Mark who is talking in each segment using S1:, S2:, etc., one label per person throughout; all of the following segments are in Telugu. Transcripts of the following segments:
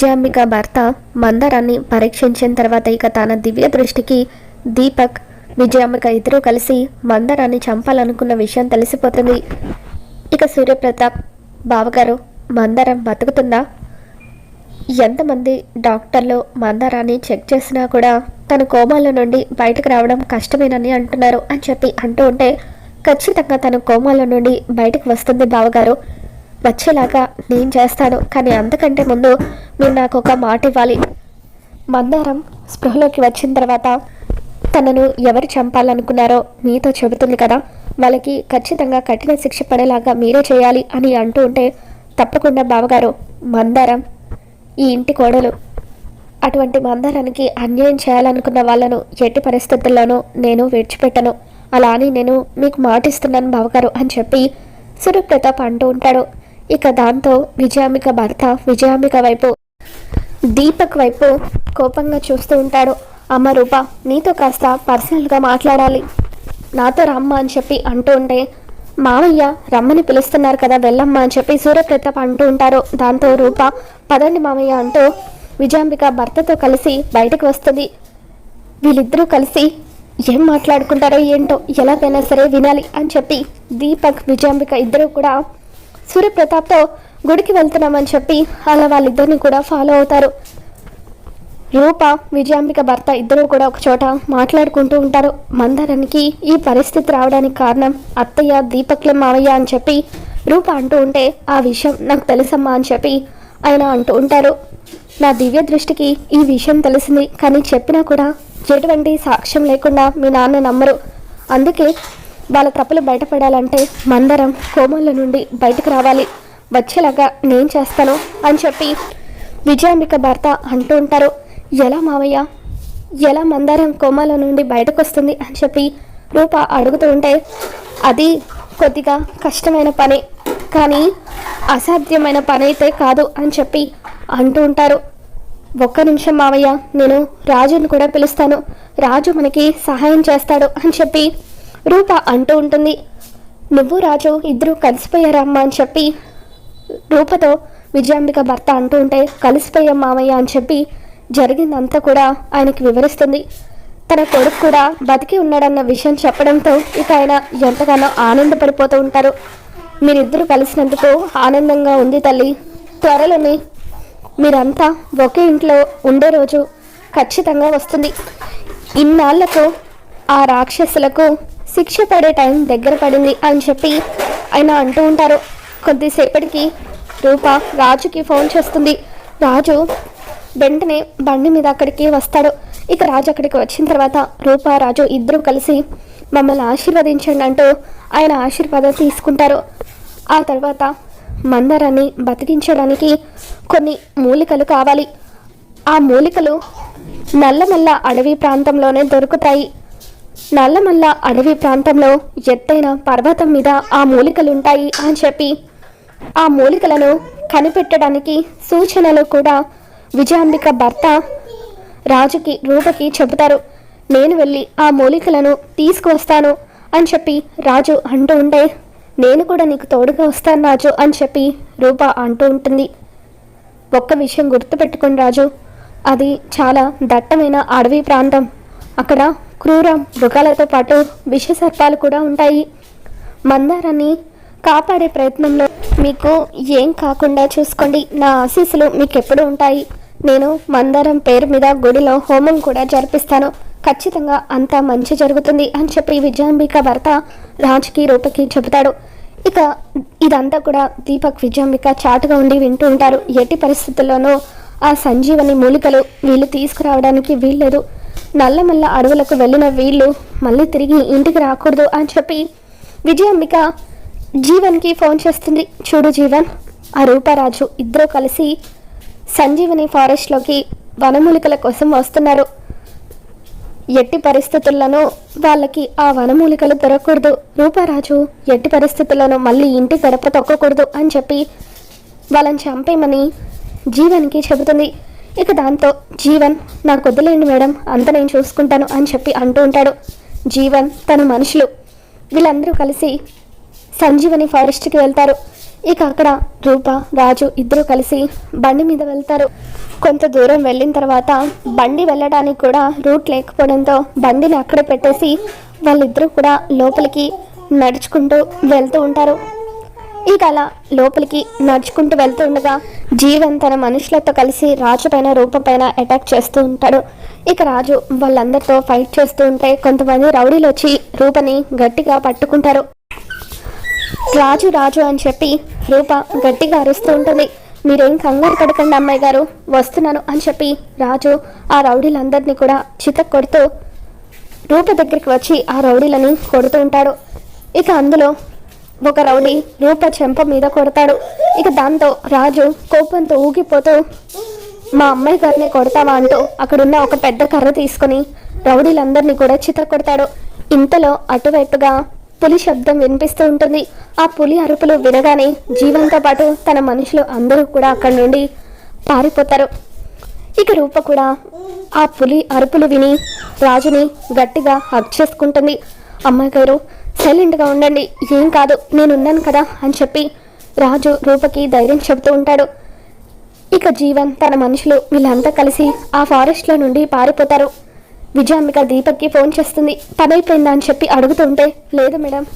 S1: జాంబిక భర్త మందారాన్ని పరీక్షించిన తర్వాత ఇక తన దివ్య దృష్టికి దీపక్ విజయాంబిక ఇద్దరూ కలిసి మందారాన్ని చంపాలనుకున్న విషయం తెలిసిపోతుంది. ఇక సూర్యప్రతాప్ బావగారు మందారం బతుకుతుందా? ఎంతమంది డాక్టర్లు మందారాన్ని చెక్ చేసినా కూడా తన కోమాలో నుండి బయటకు రావడం కష్టమేనని అంటున్నారు అని చెప్పి అంటూ ఉంటే ఖచ్చితంగా తన కోమాలో నుండి బయటకు వస్తుంది బావగారు. వచ్చేలాగా నేను చేస్తాను. కానీ అంతకంటే ముందు మీరు నాకు ఒక మాట ఇవ్వాలి. మందారం స్పృహలోకి వచ్చిన తర్వాత తనను ఎవరు చంపాలనుకున్నారో మీతో చెబుతుంది కదా. వాళ్ళకి ఖచ్చితంగా కఠిన శిక్ష పడేలాగా మీరే చేయాలి అని అంటూ ఉంటే తప్పకుండా బావగారు మందారం ఈ ఇంటి కోడలు. అటువంటి మందారానికి అన్యాయం చేయాలనుకున్న వాళ్ళను ఎట్టి పరిస్థితుల్లోనూ నేను విడిచిపెట్టను. అలా అని నేను మీకు మాటిస్తున్నాను బావగారు అని చెప్పి సూర్యప్రతాప్ అంటూ ఉంటాడు. ఇక దాంతో విజయాంబిక భర్త విజయాంబిక వైపు దీపక్ వైపు కోపంగా చూస్తూ ఉంటాడు. అమ్మ రూప నీతో కాస్త పర్సనల్గా మాట్లాడాలి. నాతో రమ్మ అని చెప్పి అంటూ ఉంటే మామయ్య రమ్మని పిలుస్తున్నారు కదా వెళ్ళమ్మా అని చెప్పి సూర్యప్రతాప్ అంటూ ఉంటారు. దాంతో రూప పదండి మామయ్య అంటూ విజయాంబిక భర్తతో కలిసి బయటకు వస్తుంది. వీళ్ళిద్దరూ కలిసి ఏం మాట్లాడుకుంటారో ఏంటో ఎలాగైనా సరే వినాలి అని చెప్పి దీపక్ విజయాంబిక ఇద్దరు కూడా సూర్యప్రతాప్తో గుడికి వెళ్తున్నామని చెప్పి అలా వాళ్ళిద్దరిని కూడా ఫాలో అవుతారు. రూప విజయాంబిక భర్త ఇద్దరు కూడా ఒక చోట మాట్లాడుకుంటూ ఉంటారు. మందరానికి ఈ పరిస్థితి రావడానికి కారణం అత్తయ్య దీపక్ల మావయ్య అని చెప్పి రూప అంటూ ఉంటే ఆ విషయం నాకు తెలుసమ్మా అని చెప్పి ఆయన అంటూ ఉంటారు. నా దివ్య దృష్టికి ఈ విషయం తెలిసింది కానీ చెప్పినా కూడా ఎటువంటి సాక్ష్యం లేకుండా మీ నాన్న నమ్మరు. అందుకే వాళ్ళ తప్పులు బయటపడాలంటే మందరం కోమల నుండి బయటకు రావాలి. వచ్చేలాగా నేను చేస్తాను అని చెప్పి విజయాంబిక భర్త అంటూ ఉంటారు. ఎలా మావయ్య? ఎలా మందారం కోమాల నుండి బయటకు వస్తుంది అని చెప్పి రూప అడుగుతూ ఉంటే అది కొద్దిగా కష్టమైన పని కానీ అసాధ్యమైన పని అయితే కాదు అని చెప్పి అంటూ ఉంటారు. ఒక్క నిమిషం మావయ్య నేను రాజుని కూడా పిలుస్తాను. రాజు మనకి సహాయం చేస్తాడు అని చెప్పి రూప అంటూ ఉంటుంది. నువ్వు రాజు ఇద్దరు కలిసిపోయారమ్మా అని చెప్పి రూపతో విజయాంబిక భర్త అంటూ ఉంటే కలిసిపోయాం మామయ్య అని చెప్పి జరిగిందంతా కూడా ఆయనకి వివరిస్తుంది. తన కొడుకు కూడా బతికి ఉన్నాడన్న విషయం చెప్పడంతో ఇక ఆయన ఎంతగానో ఆనందపడిపోతూ ఉంటారు. మీరిద్దరూ కలిసినందుకు ఆనందంగా ఉంది తల్లి. త్వరలోనే మీరంతా ఒకే ఇంట్లో ఉండే రోజు ఖచ్చితంగా వస్తుంది. ఇన్నాళ్ళకు ఆ రాక్షసులకు శిక్ష పడే టైం దగ్గర పడింది అని చెప్పి ఆయన అంటూ ఉంటారు. కొద్దిసేపటికి రూప రాజుకి ఫోన్ చేస్తుంది. రాజు వెంటనే బండి మీద అక్కడికి వస్తాడు. ఇక రాజు అక్కడికి వచ్చిన తర్వాత రూప రాజు ఇద్దరు కలిసి మమ్మల్ని ఆశీర్వదించండి అంటూ ఆయన ఆశీర్వాదం తీసుకుంటారు. ఆ తర్వాత మందరాన్ని బతికించడానికి కొన్ని మూలికలు కావాలి. ఆ మూలికలు నల్లమల్ల అడవి ప్రాంతంలోనే దొరుకుతాయి. నల్లమల్ల అడవి ప్రాంతంలో ఎత్తైన పర్వతం మీద ఆ మూలికలు ఉంటాయి అని చెప్పి ఆ మూలికలను కనిపెట్టడానికి సూచనలు కూడా విజయాంబిక భర్త రాజుకి రూపకి చెబుతారు. నేను వెళ్ళి ఆ మూలికలను తీసుకువస్తాను అని చెప్పి రాజు అంటూ ఉంటే నేను కూడా నీకు తోడుగా వస్తాను రాజు అని చెప్పి రూప అంటూ ఉంటుంది. ఒక్క విషయం గుర్తుపెట్టుకుని రాజు. అది చాలా దట్టమైన అడవి ప్రాంతం. అక్కడ క్రూర మృగాలతో పాటు విషసర్పాలు కూడా ఉంటాయి. మందారాన్ని కాపాడే ప్రయత్నంలో మీకు ఏం కాకుండా చూసుకోండి. నా ఆశీస్సులు మీకు ఎప్పుడు ఉంటాయి. నేను మందారం పేరు మీద గుడిలో హోమం కూడా జరిపిస్తాను. ఖచ్చితంగా అంతా మంచి జరుగుతుంది అని చెప్పి విజయాంబిక భర్త రాజుకి రూపకి చెబుతాడు. ఇక ఇదంతా కూడా దీపక్ విజయాంబిక చాటుగా ఉండి వింటూ ఉంటారు. ఎట్టి పరిస్థితుల్లోనూ ఆ సంజీవని మూలికలు వీళ్ళు తీసుకురావడానికి వీల్లేదు. నల్లమల్ల అడవులకు వెళ్ళిన వీళ్ళు మళ్ళీ తిరిగి ఇంటికి రాకూడదు అని చెప్పి విజయాంబిక జీవన్కి ఫోన్ చేస్తుంది. చూడు జీవన్ ఆ రూపారాజు ఇద్దరూ కలిసి సంజీవని ఫారెస్ట్లోకి వనమూలికల కోసం వస్తున్నారు. ఎట్టి పరిస్థితుల్లోనూ వాళ్ళకి ఆ వనమూలికలు దొరకకూడదు. రూపారాజు ఎట్టి పరిస్థితుల్లోనూ మళ్ళీ ఇంటి గడప తొక్కకూడదు అని చెప్పి వాళ్ళని చంపేయమని జీవన్కి చెబుతుంది. ఇక దాంతో జీవన్ నాకు వదిలేండి మేడం అంత నేను చూసుకుంటాను అని చెప్పి అంటూ ఉంటాడు. జీవన్ తన మనుషులు. వీళ్ళందరూ కలిసి సంజీవని ఫారెస్ట్కి వెళ్తారు. ఇక అక్కడ రూప రాజు ఇద్దరు కలిసి బండి మీద వెళ్తారు. కొంత దూరం వెళ్ళిన తర్వాత బండి వెళ్ళడానికి కూడా రూట్ లేకపోవడంతో బండిని అక్కడ పెట్టేసి వాళ్ళిద్దరూ కూడా లోపలికి నడుచుకుంటూ వెళ్తూ ఉంటారు. ఇక అలా లోపలికి నడుచుకుంటూ వెళ్తూ ఉండగా జీవన్ తన మనుషులతో కలిసి రాజు పైన రూప పైన అటాక్ చేస్తూ ఉంటాడు. ఇక రాజు వాళ్ళందరితో ఫైట్ చేస్తూ ఉంటే కొంతమంది రౌడీలు వచ్చి రూపని గట్టిగా పట్టుకుంటారు. రాజు రాజు అని చెప్పి రూప గట్టిగా అరుస్తూ ఉంటుంది. మీరేం కంగారు పడకండి అమ్మాయి గారు వస్తున్నాను అని చెప్పి రాజు ఆ రౌడీలందరినీ కూడా చిత కొడుతూ రూప దగ్గరికి వచ్చి ఆ రౌడీలని కొడుతూ ఉంటాడు. ఇక అందులో ఒక రౌడీ రూప చెంప మీద కొడతాడు. ఇక దాంతో రాజు కోపంతో ఊగిపోతూ మా అమ్మాయి గారిని కొడతావా? అంటూ అక్కడున్న ఒక పెద్ద కర్ర తీసుకొని రౌడీలందరినీ కూడా చిత్ర కొడతాడు ఇంతలో అటువైపుగా పులి శబ్దం వినిపిస్తూ ఉంటుంది. ఆ పులి అరుపులు వినగానే జీవంతో పాటు తన మనుషులు అందరూ కూడా అక్కడి నుండి పారిపోతారు. ఇక రూప కూడా ఆ పులి అరుపులు విని రాజుని గట్టిగా హక్ చేసుకుంటుంది. అమ్మాయి గారు సైలెంట్గా ఉండండి. ఏం కాదు నేనున్నాను కదా అని చెప్పి రాజు రూపకి ధైర్యం చెబుతూ ఉంటాడు. ఇక జీవన్ తన మనుషులు వీళ్ళంతా కలిసి ఆ ఫారెస్ట్లో నుండి పారిపోతారు. విజయాంబిక దీపక్కి ఫోన్ చేస్తుంది. పని అని చెప్పి అడుగుతుంటే లేదు మేడం.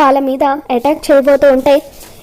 S1: వాళ్ళ మీద అటాక్ చేయబోతూ ఉంటే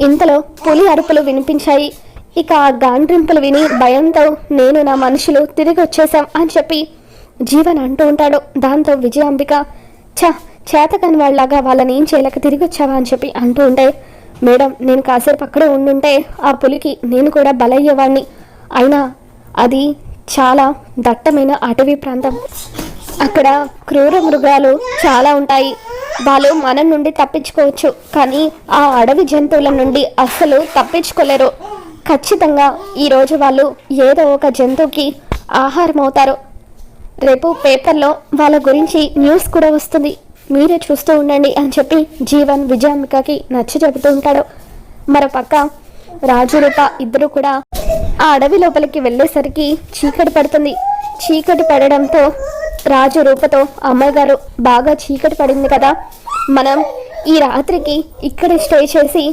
S1: ఇంతలో పులి అరుపులు వినిపించాయి. ఇక ఆ గాండ్రింపులు విని భయంతో నేను నా మనుషులు తిరిగి వచ్చేసాం అని చెప్పి జీవన్ అంటూ ఉంటాడు. దాంతో విజయాంబిక ఛ చేతకాని వాళ్ళలాగా వాళ్ళని ఏం చేయలేక తిరిగి వచ్చావా అని చెప్పి అంటూ ఉంటే మేడం నేను కాసేపు అక్కడే ఉండుంటే ఆ పులికి నేను కూడా బలయ్యేవాడిని అయినా అది చాలా దట్టమైన అటవీ ప్రాంతం. అక్కడ క్రూర మృగాలు చాలా ఉంటాయి. వాళ్ళు మనం నుండి తప్పించుకోవచ్చు కానీ ఆ అడవి జంతువుల నుండి అస్సలు తప్పించుకోలేరు. ఖచ్చితంగా ఈరోజు వాళ్ళు ఏదో ఒక జంతువుకి ఆహారం అవుతారు రేపు పేపర్లో వాళ్ళ గురించి న్యూస్ కూడా వస్తుంది. మీరే చూస్తూ ఉండండి అని చెప్పి జీవన్ విజయాంబికకి నచ్చ చెబుతూ ఉంటాడు. మరోపక్క రాజు రూప ఇద్దరు కూడా ఆ అడవి లోపలికి వెళ్ళేసరికి చీకటి పడుతుంది. చీకటి పడడంతో రాజు రూపతో అమ్మాయి గారు బాగా చీకటి పడింది కదా. మనం ఈ రాత్రికి ఇక్కడ స్టే చేసి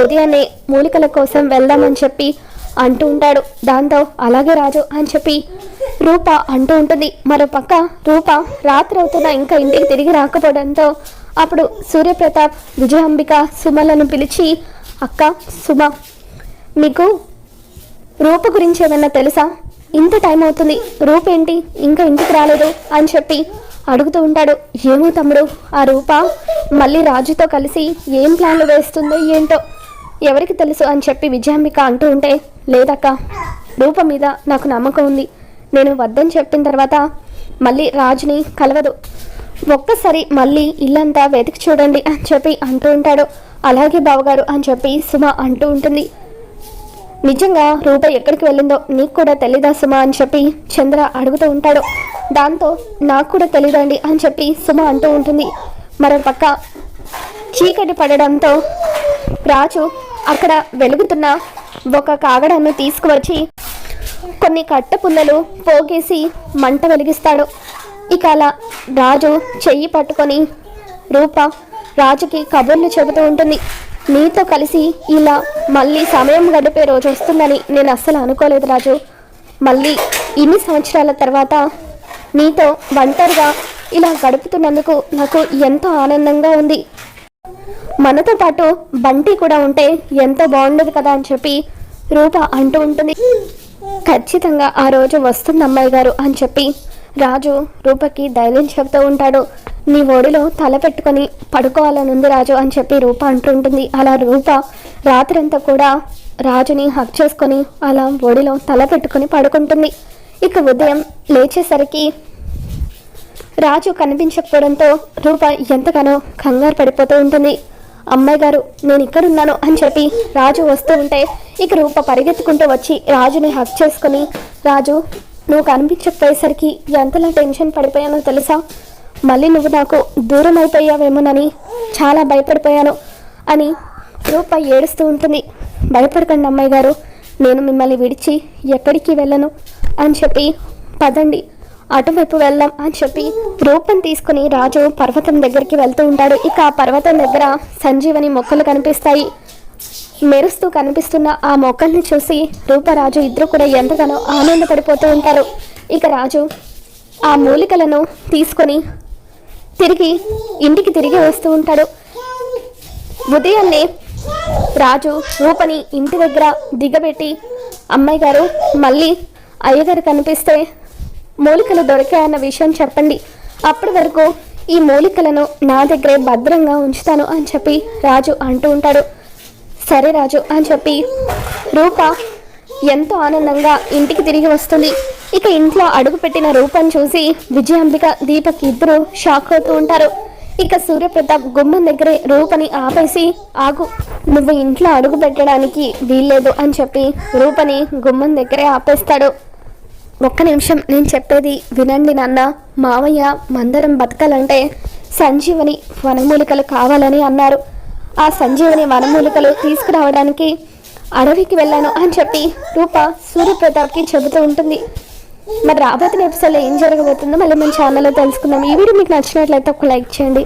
S1: ఉదయాన్నే మూలికల కోసం వెళ్దామని చెప్పి అంటూ ఉంటాడు. దాంతో అలాగే రాజు అని చెప్పి రూప అంటూ ఉంటుంది. మరో పక్క రూప రాత్రి అవుతున్న ఇంకా ఇంటికి తిరిగి రాకపోవడంతో అప్పుడు సూర్యప్రతాప్ విజయాంబిక సుమలను పిలిచి అక్క సుమ మీకు రూప గురించి ఏమన్నా తెలుసా? ఇంత టైం అవుతుంది. రూప ఏంటి? ఇంకా ఇంటికి రాలేదు అని చెప్పి అడుగుతూ ఉంటాడు. ఏమో తమ్ముడు ఆ రూప మళ్ళీ రాజుతో కలిసి ఏం ప్లాన్లు వేస్తుందో ఏంటో ఎవరికి తెలుసు అని చెప్పి విజయాంబిక అంటూ ఉంటే లేదక్క రూప మీద నాకు నమ్మకం ఉంది. నేను వద్దని చెప్పిన తర్వాత మళ్ళీ రాజుని కలవదు. ఒక్కసారి మళ్ళీ ఇల్లంతా వెతికి చూడండి అని చెప్పి అంటూ ఉంటాడు. అలాగే బావగారు అని చెప్పి సుమ అంటూ ఉంటుంది. నిజంగా రూప ఎక్కడికి వెళ్ళిందో నీకు కూడా తెలీదా సుమ అని చెప్పి చంద్ర అడుగుతూ ఉంటాడు. దాంతో నాకు కూడా తెలియదండి అని చెప్పి సుమ అంటూ ఉంటుంది. మరో పక్క చీకటి పడడంతో రాజు అక్కడ వెలుగుతున్న ఒక కాగడాన్ని తీసుకువచ్చి కొన్ని కట్ట పుల్లలు పోగేసి మంట వెలిగిస్తాడు. ఇక అలా రాజు చెయ్యి పట్టుకొని రూప రాజుకి కబుర్లు చెబుతూ ఉంటుంది. నీతో కలిసి ఇలా మళ్ళీ సమయం గడిపే రోజు వస్తుందని నేను అస్సలు అనుకోలేదు రాజు. మళ్ళీ ఇన్ని సంవత్సరాల తర్వాత నీతో ఒంటరిగా ఇలా గడుపుతున్నందుకు నాకు ఎంతో ఆనందంగా ఉంది. మనతో పాటు బంటి కూడా ఉంటే ఎంతో బాగుండదు కదా అని చెప్పి రూప అంటూ ఉంటుంది. ఖచ్చితంగా ఆ రోజు వస్తుంది అమ్మాయి గారు అని చెప్పి రాజు రూపకి ధైర్యం చెబుతూ ఉంటాడు. నీ ఒడిలో తల పెట్టుకొని పడుకోవాలని ఉంది రాజు అని చెప్పి రూప అంటుంటుంది అలా రూప రాత్రంతా కూడా రాజుని హక్ చేసుకొని అలా ఒడిలో తల పెట్టుకొని పడుకుంటుంది. ఇక ఉదయం లేచేసరికి రాజు కనిపించకపోవడంతో రూప ఎంతగానో కంగారు పడిపోతూ ఉంటుంది. అమ్మాయి గారు నేను ఇక్కడున్నాను అని చెప్పి రాజు వస్తూ ఉంటే ఇక రూప పరిగెత్తుకుంటూ వచ్చి రాజుని హక్ చేసుకుని రాజు నువ్వు కనిపించకపోయేసరికి ఎంతలా టెన్షన్ పడిపోయానో తెలుసా? మళ్ళీ నువ్వు నాకు దూరం అయిపోయావేమోనని చాలా భయపడిపోయాను అని రూప ఏడుస్తూ ఉంటుంది. భయపడకండి అమ్మాయి గారు నేను మిమ్మల్ని విడిచి ఎక్కడికి వెళ్ళను అని చెప్పి పదండి అటువైపు వెళ్దాం అని చెప్పి రూపం తీసుకుని రాజు పర్వతం దగ్గరికి వెళ్తూ ఉంటాడు. ఇక ఆ పర్వతం దగ్గర సంజీవని మొక్కలు కనిపిస్తాయి. మెరుస్తూ కనిపిస్తున్న ఆ మొక్కల్ని చూసి రూపరాజు ఇద్దరు కూడా ఎంతగానో ఆనందపడిపోతూ ఉంటారు. ఇక రాజు ఆ మూలికలను తీసుకొని తిరిగి ఇంటికి తిరిగి వస్తూ ఉంటాడు. ఉదయాన్నే రాజు రూపని ఇంటి దగ్గర దిగబెట్టి అమ్మాయి గారు మళ్ళీ అయ్యగారు కనిపిస్తే మూలికలు దొరికాయన్న విషయం చెప్పండి. అప్పటి వరకు ఈ మూలికలను నా దగ్గరే భద్రంగా ఉంచుతాను అని చెప్పి రాజు అంటూ ఉంటాడు. సరే రాజు అని చెప్పి రూప ఎంతో ఆనందంగా ఇంటికి తిరిగి వస్తుంది. ఇక ఇంట్లో అడుగుపెట్టిన రూపం చూసి విజయాంబిక దీపక్ ఇద్దరు షాక్ అవుతూ ఉంటారు. ఇక సూర్యప్రతాప్ గుమ్మం దగ్గరే రూపని ఆపేసి ఆగు నువ్వు ఇంట్లో అడుగు పెట్టడానికి వీల్లేదు అని చెప్పి రూపని గుమ్మం దగ్గరే ఆపేస్తాడు. ఒక్క నిమిషం నేను చెప్పేది వినండి నాన్న. మావయ్య మందరం బతకాలంటే సంజీవని వనమూలికలు కావాలని అన్నారు. ఆ సంజీవని వనమూలికలు తీసుకురావడానికి అడవికి వెళ్ళాను అని చెప్పి రూప సూర్యప్రతాప్కి చెబుతూ ఉంటుంది. మరి రాబోతున్న ఎపిసోడ్లో ఏం జరగబోతుందో మళ్ళీ మన ఛానల్లో తెలుసుకుందాం. ఈ వీడియో మీకు నచ్చినట్లయితే ఒక లైక్ చేయండి.